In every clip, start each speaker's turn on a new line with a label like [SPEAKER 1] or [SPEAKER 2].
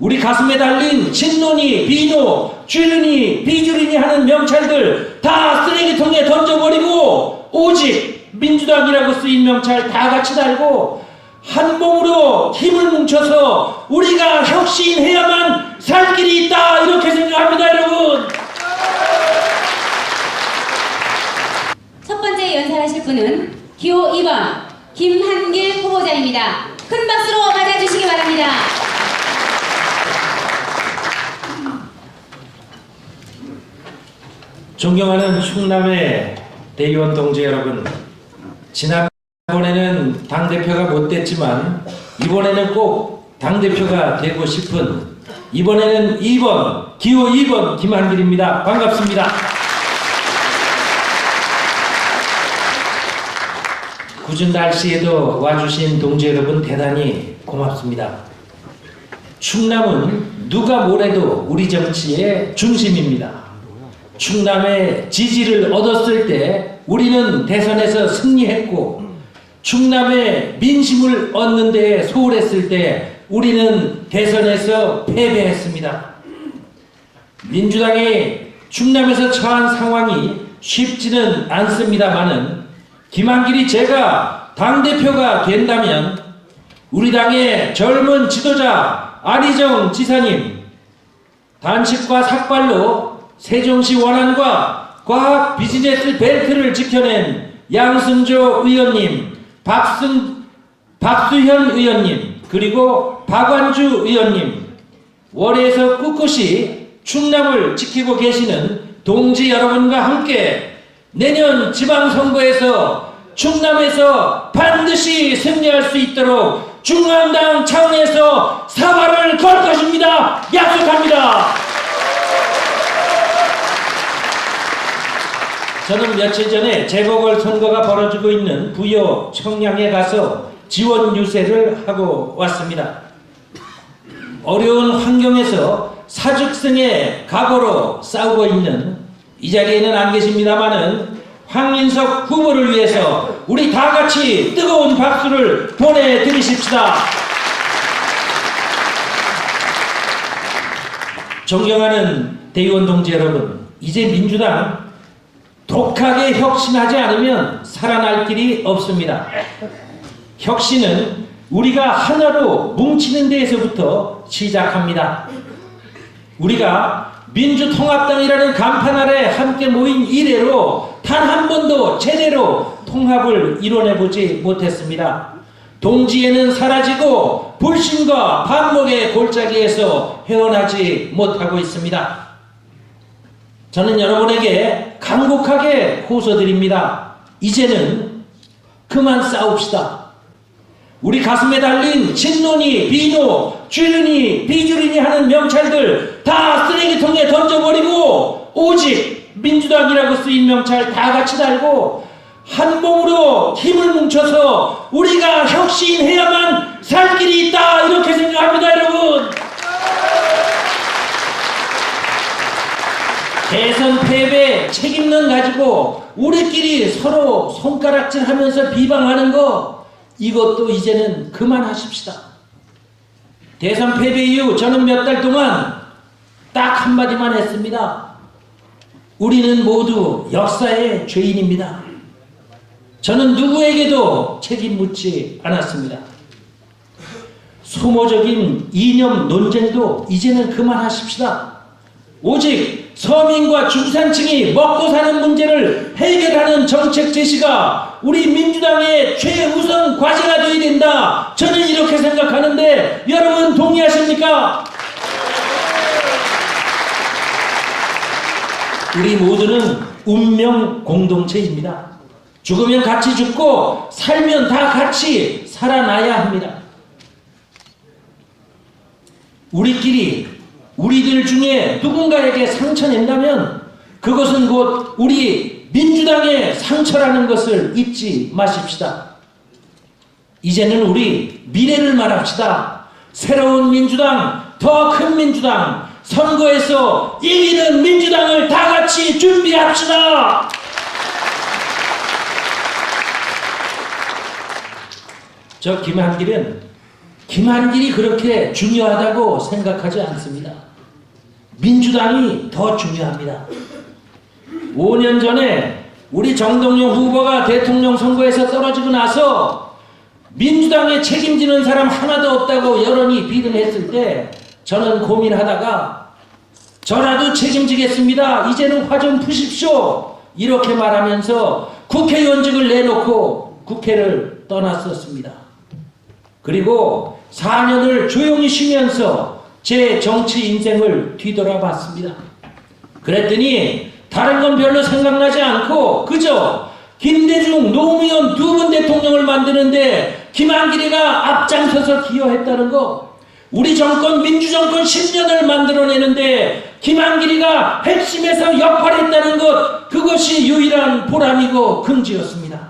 [SPEAKER 1] 우리 가슴에 달린 진노니, 비노, 주륜이, 비주륜이 하는 명찰들 다 쓰레기통에 던져버리고 오직 민주당이라고 쓰인 명찰 다 같이 달고 한 몸으로 힘을 뭉쳐서 우리가 혁신해야만 살 길이 있다 이렇게 생각합니다 여러분
[SPEAKER 2] 첫 번째 연설하실 분은 기호 2번 김한길 후보자입니다. 큰 박수로 맞아주시기 바랍니다.
[SPEAKER 1] 존경하는 충남의 대의원 동지 여러분, 지난번에는 당대표가 못 됐지만 이번에는 꼭 당대표가 되고 싶은 이번에는 2번, 기호 2번 김한길입니다. 반갑습니다. 굳은 날씨에도 와주신 동지 여러분 대단히 고맙습니다. 충남은 누가 뭐래도 우리 정치의 중심입니다. 충남의 지지를 얻었을 때 우리는 대선에서 승리했고 충남의 민심을 얻는 데 소홀했을 때 우리는 대선에서 패배했습니다. 민주당이 충남에서 처한 상황이 쉽지는 않습니다만은 김한길이 제가 당대표가 된다면 우리 당의 젊은 지도자 안희정 지사님 단식과 삭발로 세종시 원안과 과학 비즈니스 벨트를 지켜낸 양승조 의원님, 박승, 박수현 의원님, 그리고 박완주 의원님, 월에서 꿋꿋이 충남을 지키고 계시는 동지 여러분과 함께 내년 지방선거에서 충남에서 반드시 승리할 수 있도록 중앙당 차원에서 사활을 걸 것입니다. 약속합니다. 저는 며칠 전에 재보궐선거가 벌어지고 있는 부여 청량에 가서 지원 유세를 하고 왔습니다. 어려운 환경에서 사직성의 각오로 싸우고 있는 이 자리에는 안 계십니다만은 황인석 후보를 위해서 우리 다 같이 뜨거운 박수를 보내드리십시다. 존경하는 대의원 동지 여러분, 이제 민주당 독하게 혁신하지 않으면 살아날 길이 없습니다. 혁신은 우리가 하나로 뭉치는 데에서부터 시작합니다. 우리가 민주통합당이라는 간판 아래 함께 모인 이래로 단 한 번도 제대로 통합을 이뤄내 보지 못했습니다. 동지에는 사라지고 불신과 반목의 골짜기에서 헤어나지 못하고 있습니다. 저는 여러분에게 간곡하게 호소드립니다. 이제는 그만 싸웁시다. 우리 가슴에 달린 진노니, 비노, 주륜이, 비주륜이 하는 명찰들 다 쓰레기통에 던져버리고 오직 민주당이라고 쓰인 명찰 다 같이 달고 한 몸으로 힘을 뭉쳐서 우리가 혁신해야만 살 길이 있다 이렇게 생각합니다 여러분 대선 패배 책임론 가지고 우리끼리 서로 손가락질 하면서 비방하는 거 이것도 이제는 그만하십시다. 대선 패배 이후 저는 몇 달 동안 딱 한마디만 했습니다. 우리는 모두 역사의 죄인입니다. 저는 누구에게도 책임 묻지 않았습니다. 소모적인 이념 논쟁도 이제는 그만하십시다. 오직 서민과 중산층이 먹고 사는 문제를 해결하는 정책 제시가 우리 민주당의 최우선 과제가 되어야 된다. 저는 이렇게 생각하는데 여러분 동의하십니까? 우리 모두는 운명 공동체입니다. 죽으면 같이 죽고 살면 다 같이 살아나야 합니다. 우리끼리 우리들 중에 누군가에게 상처 낸다면 그것은 곧 우리 민주당의 상처라는 것을 잊지 마십시다. 이제는 우리 미래를 말합시다. 새로운 민주당, 더 큰 민주당, 선거에서 이기는 민주당을 다 같이 준비합시다. 저 김한길은 김한길이 그렇게 중요하다고 생각하지 않습니다. 민주당이 더 중요합니다. 5년 전에 우리 정동영 후보가 대통령 선거에서 떨어지고 나서 민주당에 책임지는 사람 하나도 없다고 여론이 비등했을 때 저는 고민하다가 저라도 책임지겠습니다. 이제는 화 좀 푸십시오. 이렇게 말하면서 국회의원직을 내놓고 국회를 떠났었습니다. 그리고 4년을 조용히 쉬면서 제 정치 인생을 뒤돌아봤습니다. 그랬더니 다른 건 별로 생각나지 않고 그저 김대중, 노무현 두 분 대통령을 만드는데 김한길이가 앞장서서 기여했다는 거 우리 정권 민주정권 10년을 만들어내는데 김한길이가 핵심에서 역할했다는 것 그것이 유일한 보람이고 긍지였습니다.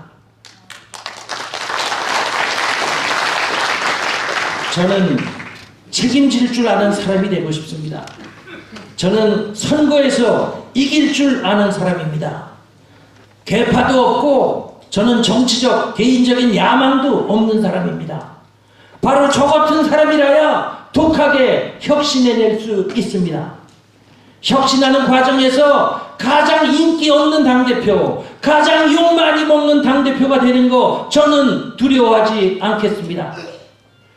[SPEAKER 1] 저는 책임질 줄 아는 사람이 되고 싶습니다. 저는 선거에서 이길 줄 아는 사람입니다. 개파도 없고 저는 정치적 개인적인 야망도 없는 사람입니다. 바로 저 같은 사람이라야 독하게 혁신해낼 수 있습니다. 혁신하는 과정에서 가장 인기 없는 당대표, 가장 욕 많이 먹는 당대표가 되는 거 저는 두려워하지 않겠습니다.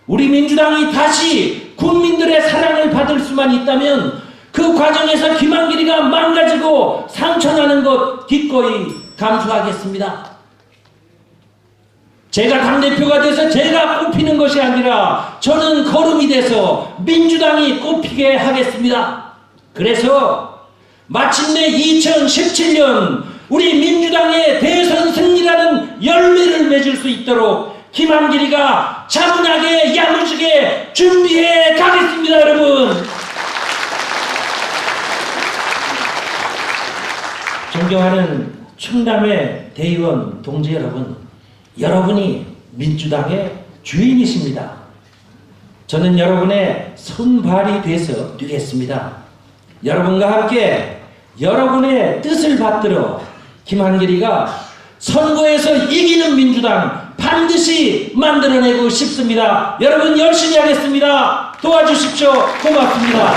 [SPEAKER 1] 우리 민주당이 다시 국민들의 사랑을 받을 수만 있다면 그 과정에서 김한길이가 망가지고 상처나는 것 기꺼이 감수하겠습니다. 제가 당대표가 돼서 제가 꼽히는 것이 아니라 저는 거름이 돼서 민주당이 꼽히게 하겠습니다. 그래서 마침내 2017년 우리 민주당의 대선 승리라는 열매를 맺을 수 있도록 김한길이가 차분하게 야무지게 준비해 가겠습니다 여러분. 존경하는 충남의 대의원 동지 여러분 여러분이 민주당의 주인이십니다. 저는 여러분의 손발이 돼서 뛰겠습니다. 여러분과 함께 여러분의 뜻을 받들어 김한길이가 선거에서 이기는 민주당 반드시 만들어내고 싶습니다. 여러분 열심히 하겠습니다. 도와주십시오. 고맙습니다.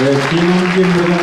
[SPEAKER 3] 네,